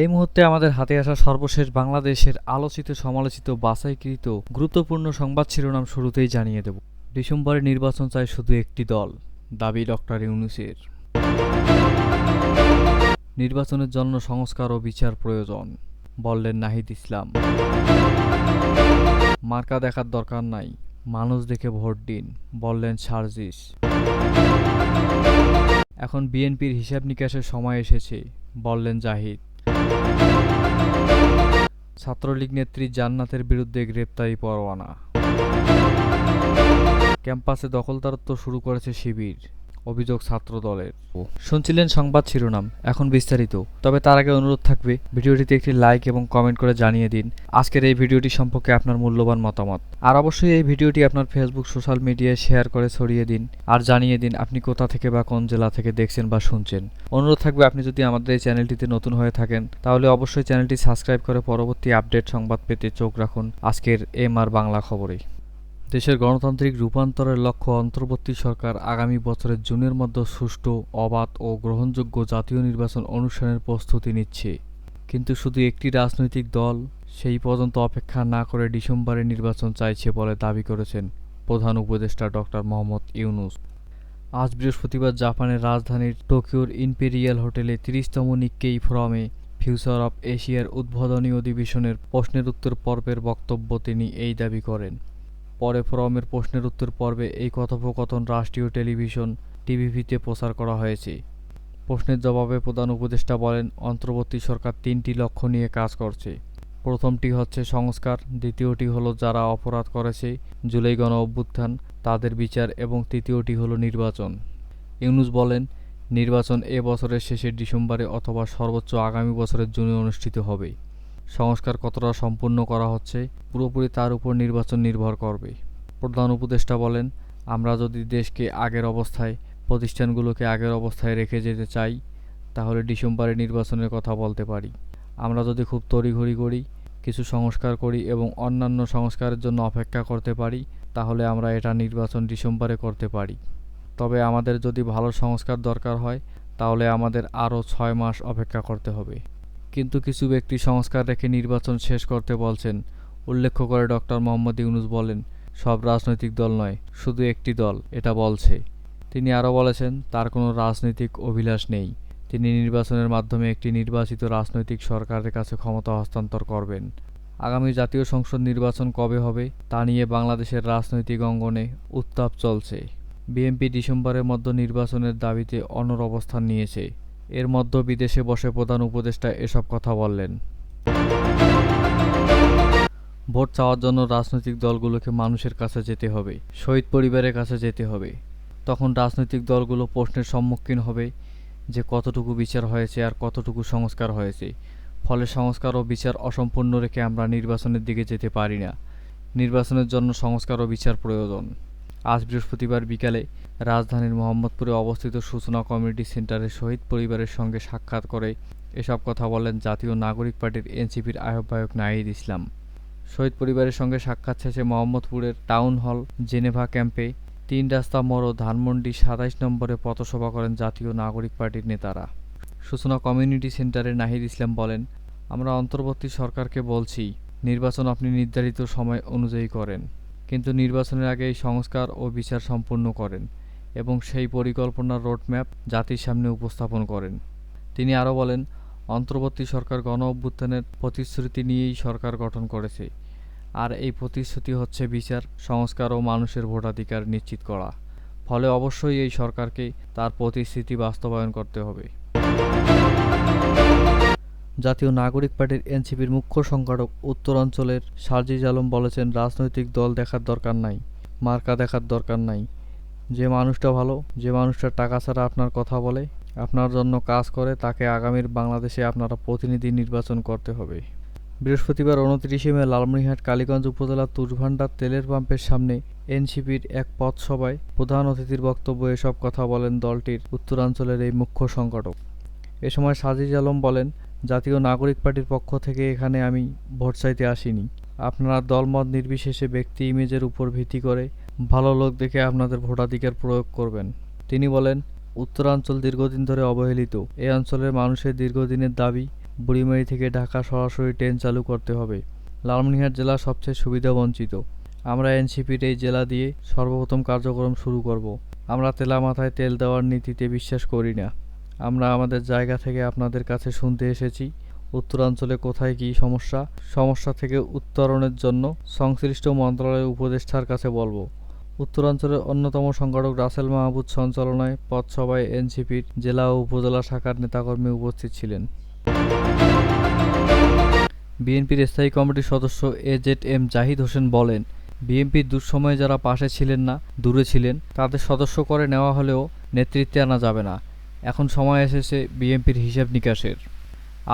এই মুহূর্তে আমাদের হাতে আসা সর্বশেষ বাংলাদেশের আলোচিত, সমালোচিত, বাছাইকৃত, গুরুত্বপূর্ণ সংবাদ শিরোনাম শুরুতেই জানিয়ে দেব। ডিসেম্বরে নির্বাচন চায় শুধু একটি দল, দাবি ডক্টর ইউনুসের। নির্বাচনের জন্য সংস্কার ও বিচার প্রয়োজন, বললেন নাহিদ ইসলাম। মার্কা দেখার দরকার নাই, মানুষ দেখে ভোট দিন, বললেন সার্জিস। এখন বিএনপির হিসাব নিকাশের সময় এসেছে, বললেন জাহিদ। ছাত্রলীগ নেত্রী জান্নাতের বিরুদ্ধে গ্রেপ্তারি পরোয়ানা। ক্যাম্পাসে দখলদারত্ব শুরু করেছে শিবির। অভিযোগ ছাত্র দলের শুনছিলেন সংবাদ শিরোনাম, এখন বিস্তারিত। তবে তার আগে অনুরোধ থাকবে, ভিডিওটিতে একটি লাইক এবং কমেন্ট করে জানিয়ে দিন, আজকের এই ভিডিওটি সম্পর্কে আপনার মূল্যবান মতামত। আর অবশ্যই এই ভিডিওটি আপনার ফেসবুক সোশ্যাল মিডিয়ায় শেয়ার করে ছড়িয়ে দিন, আর জানিয়ে দিন আপনি কোথা থেকে বা কোন জেলা থেকে দেখছেন বা শুনছেন। অনুরোধ থাকবে, আপনি যদি আমাদের এই চ্যানেলটিতে নতুন হয়ে থাকেন, তাহলে অবশ্যই চ্যানেলটি সাবস্ক্রাইব করে পরবর্তী আপডেট সংবাদ পেতে চোখ রাখুন। আজকের এম আর বাংলা খবরে। দেশের গণতান্ত্রিক রূপান্তরের লক্ষ্য অন্তর্বর্তী সরকার আগামী বছরের জুনের মধ্যে সুষ্ঠু, অবাধ ও গ্রহণযোগ্য জাতীয় নির্বাচন অনুষ্ঠানের প্রস্তুতি নিচ্ছে। কিন্তু শুধু একটি রাজনৈতিক দল, সেই পর্যন্ত অপেক্ষা না করে ডিসেম্বরে নির্বাচন চাইছে বলে দাবি করেছেন প্রধান উপদেষ্টা ডক্টর মোহাম্মদ ইউনুস। আজ বৃহস্পতিবার জাপানের রাজধানীর টোকিওর ইম্পেরিয়াল হোটেলে তিরিশতম নিক্কেই ফোরামে ফিউচার অব এশিয়ার উদ্বোধনী অধিবেশনের প্রশ্নের উত্তর পর্বের বক্তব্য তিনি এই দাবি করেন। পরে ফোরামের প্রশ্নের উত্তর পর্বে এই কথোপকথন রাষ্ট্রীয় টেলিভিশন টিভিভিতে প্রচার করা হয়েছে। প্রশ্নের জবাবে প্রধান উপদেষ্টা বলেন, অন্তর্বর্তী সরকার তিনটি লক্ষ্য নিয়ে কাজ করছে। প্রথমটি হচ্ছে সংস্কার, দ্বিতীয়টি হলো যারা অপরাধ করেছে, জুলাই গণ অভ্যুত্থান, তাদের বিচার, এবং তৃতীয়টি হলো নির্বাচন। ইউনুস বলেন, নির্বাচন এ বছরের শেষে ডিসেম্বরে অথবা সর্বোচ্চ আগামী বছরের জুনে অনুষ্ঠিত হবে। সংস্কার কতটা সম্পূর্ণ করা হচ্ছে, পুরোপুরি তার উপর নির্বাচন নির্ভর করবে। প্রধান উপদেষ্টা বলেন, আমরা যদি দেশকে আগের অবস্থায়, প্রতিষ্ঠানগুলোকে আগের অবস্থায় রেখে যেতে চাই, তাহলে ডিসেম্বরে নির্বাচনের কথা বলতে পারি। আমরা যদি খুব তড়িঘড়ি করি, কিছু সংস্কার করি এবং অন্যান্য সংস্কারের জন্য অপেক্ষা করতে পারি, তাহলে আমরা এটা নির্বাচন ডিসেম্বরে করতে পারি। তবে আমাদের যদি ভালো সংস্কার দরকার হয়, তাহলে আমাদের আরও ছয় মাস অপেক্ষা করতে হবে। কিন্তু কিছু ব্যক্তি সংস্কার রেখে নির্বাচন শেষ করতে বলছেন, উল্লেখ্য করে ডক্টর মোহাম্মদ ইউনুস বলেন, সব রাজনৈতিক দল নয়, শুধু একটি দল, এটা বলছে। তিনি আরও বলেছেন, তার কোনো রাজনৈতিক অভিলাষ নেই। তিনি নির্বাচনের মাধ্যমে একটি নির্বাচিত রাজনৈতিক সরকারের কাছে ক্ষমতা হস্তান্তর করবেন। আগামী জাতীয় সংসদ নির্বাচন কবে হবে, তা নিয়ে বাংলাদেশের রাজনৈতিক অঙ্গনে উত্তাপ চলছে। বিএনপি ডিসেম্বরের মধ্যে নির্বাচনের দাবিতে অনর অবস্থান নিয়েছে। এর মধ্যে বিদেশে বসে প্রধান উপদেষ্টা এসব কথা বললেন। ভোট চাওয়ার জন্য রাজনৈতিক দলগুলোকে মানুষের কাছে যেতে হবে, শহীদ পরিবারের কাছে যেতে হবে। তখন রাজনৈতিক দলগুলো প্রশ্নের সম্মুখীন হবে যে কতটুকু বিচার হয়েছে আর কতটুকু সংস্কার হয়েছে। ফলে সংস্কার ও বিচার অসম্পূর্ণ রেখে আমরা নির্বাচনের দিকে যেতে পারি না। নির্বাচনের জন্য সংস্কার ও বিচার প্রয়োজন। আজ বৃহস্পতিবার বিকালে রাজধানীর মোহাম্মদপুরে অবস্থিত সূচনা কমিউনিটি সেন্টারে শহীদ পরিবারের সঙ্গে সাক্ষাৎ করে এসব কথা বলেন জাতীয় নাগরিক পার্টির এনসিপির আহ্বায়ক নাহিদ ইসলাম। শহীদ পরিবারের সঙ্গে সাক্ষাৎ শেষে মোহাম্মদপুরের টাউন হল, জেনেভা ক্যাম্পে তিন রাস্তা মোড় ও ধানমন্ডি সাতাইশ নম্বরে পথসভা করেন জাতীয় নাগরিক পার্টির নেতারা। সূচনা কমিউনিটি সেন্টারে নাহিদ ইসলাম বলেন, আমরা অন্তর্বর্তী সরকারকে বলছি, নির্বাচন আপনি নির্ধারিত সময় অনুযায়ী করেন। কিন্তু নির্বাচনের আগে এই সংস্কার ও বিচার সম্পূর্ণ করেন এবং সেই পরিকল্পনার রোডম্যাপ জাতির সামনে উপস্থাপন করেন। তিনি আরও বলেন, অন্তর্বর্তী সরকার গণ অভ্যুত্থানের প্রতিশ্রুতি নিয়েই সরকার গঠন করেছে, আর এই প্রতিশ্রুতি হচ্ছে বিচার, সংস্কার ও মানুষের ভোটাধিকার নিশ্চিত করা। ফলে অবশ্যই এই সরকারকে তার প্রতিশ্রুতি বাস্তবায়ন করতে হবে। জাতীয় নাগরিক পার্টির এনসিপির মুখ্য সংগঠক উত্তরাঞ্চলের সার্জিজ আলম বলেছেন, রাজনৈতিক দল দেখার দরকার নাই, মার্কা দেখার দরকার নাই। যে মানুষটা ভালো, যে মানুষটা টাকা ছাড়া আপনার কথা বলে, আপনার জন্য কাজ করে, তাকে আগামীর বাংলাদেশে আপনারা প্রতিনিধি নির্বাচন করতে হবে। বৃহস্পতিবার উনত্রিশে মে লালমনিরহাট কালীগঞ্জ উপজেলার তুষভান্ডার তেলের পাম্পের সামনে এনসিপির এক পথ সভায় প্রধান অতিথির বক্তব্য এসব কথা বলেন দলটির উত্তরাঞ্চলের এই মুখ্য সংগঠক। এ সময় সাজিজ আলম বলেন জাতীয় নাগরিক পার্টির পক্ষ থেকে এখানে আমি ভোট চাইতে আসিনি। আপনারা দলমত নির্বিশেষে ব্যক্তি ইমেজের উপর ভিত্তি করে ভালো লোক দেখে আপনাদের ভোটাধিকার প্রয়োগ করবেন। তিনি বলেন, উত্তরাঞ্চল দীর্ঘদিন ধরে অবহেলিত। এই অঞ্চলের মানুষের দীর্ঘদিনের দাবি, বুড়িমারি থেকে ঢাকা সরাসরি ট্রেন চালু করতে হবে। লালমনিরহাট জেলা সবচেয়ে সুবিধা বঞ্চিত। আমরা এনসিপির এই জেলা দিয়ে সর্বপ্রথম কার্যক্রম শুরু করব। আমরা তেলা মাথায় তেল দেওয়ার নীতিতে বিশ্বাস করি না। আমরা আমাদের জায়গা থেকে আপনাদের কাছে শুনতে এসেছি, উত্তরাঞ্চলে কোথায় কী সমস্যা? সমস্যা থেকে উত্তরণের জন্য সংশ্লিষ্ট মন্ত্রণালয়ের উপদেষ্টার কাছে বলব। উত্তরাঞ্চলের অন্যতম সংগঠক রাসেল মাহবুদ সঞ্চালনায় পথসভায় এনসিপির জেলা ও উপজেলা শাখার নেতাকর্মী উপস্থিত ছিলেন। বিএনপির স্থায়ী কমিটির সদস্য এজেড এম জাহিদ হোসেন বলেন বিএনপির দুঃসময়ে যারা পাশে ছিলেন না, দূরে ছিলেন, তাদের সদস্য করে নেওয়া হলেও নেতৃত্বে আনা যাবে না। এখন সময় এসেছে বিএনপির হিসাব নিকাশের।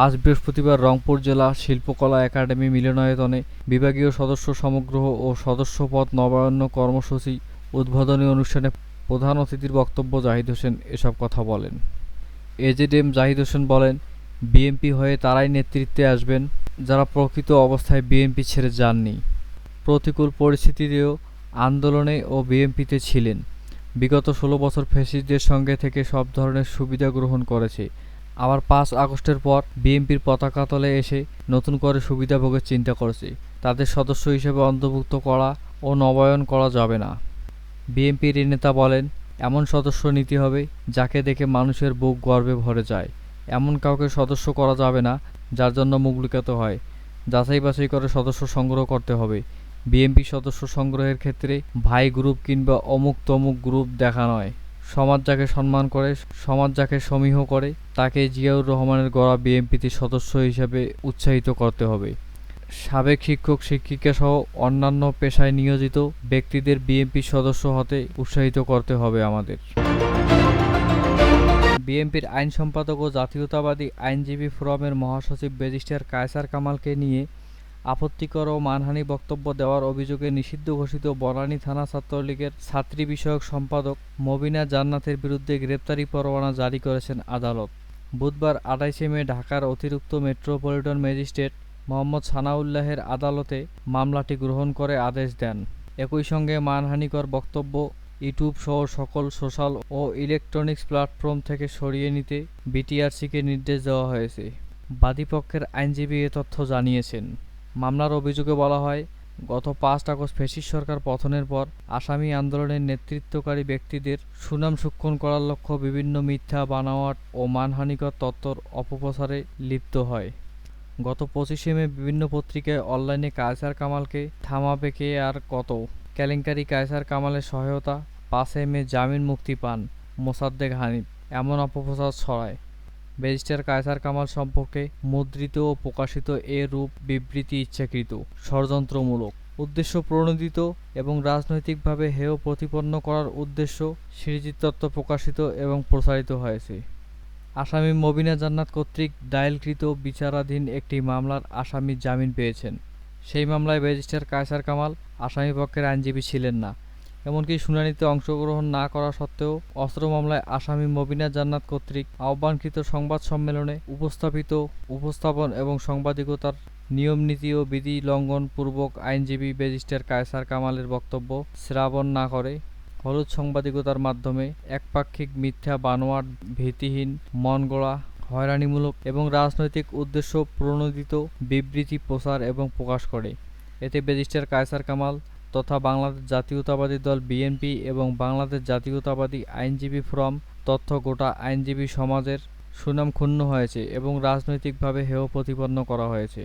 আজ বৃহস্পতিবার রংপুর জেলা শিল্পকলা একাডেমি মিলনায়তনে বিভাগীয় সদস্য সমগ্র ও সদস্য পদ নবায়ন কর্মসূচি উদ্বোধনী অনুষ্ঠানে প্রধান অতিথির বক্তব্য জাহিদ হোসেন এসব কথা বলেন। এজেড এম জাহিদ হোসেন বলেন, বিএনপি হয়ে তারাই নেতৃত্বে আসবেন, যারা প্রকৃত অবস্থায় বিএনপি ছেড়ে যাননি। প্রতিকূল পরিস্থিতিতেও আন্দোলনে ও বিএনপিতে ছিলেন। বিগত ষোলো বছর ফ্যাসিস্টদের সঙ্গে থেকে সব ধরনের সুবিধা গ্রহণ করেছে। আবার পাঁচ আগস্টের পর বিএনপির পতাকা তলে এসে নতুন করে সুবিধা ভোগের চিন্তা করেছে। তাদের সদস্য হিসেবে অন্তর্ভুক্ত করা ও নবায়ন করা যাবে না। বিএনপির নেতা বলেন, এমন সদস্য নিতে হবে যাকে দেখে মানুষের বুক গর্বে ভরে যায়। এমন কাউকে সদস্য করা যাবে না যার জন্য মুখ লুকাতে হয়। যাচাই বাছাই করে সদস্য সংগ্রহ করতে হবে। বিএনপি সদস্য সংগ্রহের ক্ষেত্রে ভাই গ্রুপ কিংবা অমুক তমুক গ্রুপ দেখা নয়। সমাজ যাকে সম্মান করে, সমাজ যাকে সমীহ করে, তাকে জিয়াউর রহমানের গড়া বিএনপিতে সদস্য হিসেবে উৎসাহিত করতে হবে। সাবেক শিক্ষক, শিক্ষিকা সহ অন্যান্য পেশায় নিয়োজিত ব্যক্তিদের বিএনপি সদস্য হতে উৎসাহিত করতে হবে আমাদের। বিএনপির আইন সম্পাদক ও জাতীয়তাবাদী আইনজীবী ফোরামের মহাসচিব ব্যারিস্টার কায়সার কামালকে নিয়ে আপত্তিকর ও মানহানি বক্তব্য দেওয়ার অভিযোগে নিষিদ্ধ ঘোষিত বনানী থানা ছাত্রলীগের ছাত্রী বিষয়ক সম্পাদক মবিনা জান্নাতের বিরুদ্ধে গ্রেপ্তারি পরোয়ানা জারি করেছেন আদালত। বুধবার আড়াইশে মে ঢাকার অতিরিক্ত মেট্রোপলিটন ম্যাজিস্ট্রেট মোহাম্মদ সানাউল্লাহের আদালতে মামলাটি গ্রহণ করে আদেশ দেন। একই সঙ্গে মানহানিকর বক্তব্য ইউটিউব সহ সকল সোশ্যাল ও ইলেকট্রনিক্স প্ল্যাটফর্ম থেকে সরিয়ে নিতে বিটিআরসিকে নির্দেশ দেওয়া হয়েছে। বাদীপক্ষের আইনজীবী এ তথ্য জানিয়েছেন। মামলার অভিযোগে বলা হয়, গত পাঁচ আগস্ট ফেসিস সরকার পতনের পর আসামি আন্দোলনের নেতৃত্বকারী ব্যক্তিদের সুনাম সুক্ষণ করার লক্ষ্য বিভিন্ন মিথ্যা বানাওয়াট ও মানহানিকর তত্ত্বর অপপ্রচারে লিপ্ত হয়। গত পঁচিশে মে বিভিন্ন পত্রিকায় অনলাইনে কায়সার কামালকে থামাবে কে আর কত? কেলেঙ্কারি কায়সার কামালের সহায়তা, পাঁচে মে জামিন মুক্তি পান মোসাদ্দেক হানিফ, এমন অপপ্রচার ছড়ায়। ব্যারিস্টার কায়সার কামাল সম্পর্কে মুদ্রিত ও প্রকাশিত এ রূপ বিবৃতি ইচ্ছাকৃত, ষড়যন্ত্রমূলক উদ্দেশ্য প্রণোদিত এবং রাজনৈতিকভাবে হেয় প্রতিপন্ন করার উদ্দেশ্য সৃজিত তত্ত্ব প্রকাশিত এবং প্রসারিত হয়েছে। আসামি মবিনা জান্নাত কর্তৃক দায়েরকৃত বিচারাধীন একটি মামলার আসামি জামিন পেয়েছেন। সেই মামলায় ব্যারিস্টার কায়সার কামাল আসামি পক্ষের আইনজীবী ছিলেন না। এমনকি শুনানিতে অংশগ্রহণ না করা সত্ত্বেও অস্ত্র মামলায় আসামি মবিনা জান্নাত কর্তৃক আহ্বানকৃত সংবাদ সম্মেলনে উপস্থাপিত উপস্থাপন এবং সাংবাদিকতার নিয়মনীতি ও বিধি লঙ্ঘন পূর্বক আইনজীবী ব্যারিস্টার কায়সার কামালের বক্তব্য শ্রাবণ না করে হলুদ সাংবাদিকতার মাধ্যমে একপাক্ষিক মিথ্যা বানোয়াট, ভীতিহীন মন গড়া হয়রানিমূলক এবং রাজনৈতিক উদ্দেশ্য প্রণোদিত বিবৃতি প্রচার এবং প্রকাশ করে। এতে ব্যারিস্টার কায়সার কামাল তথা বাংলাদেশ জাতীয়তাবাদী দল বিএনপি এবং বাংলাদেশ জাতীয়তাবাদী আইনজীবী ফ্রম তথ্য গোটা আইনজীবী সমাজের সুনাম ক্ষুণ্ণ হয়েছে এবং রাজনৈতিকভাবে হেয় প্রতিপন্ন করা হয়েছে।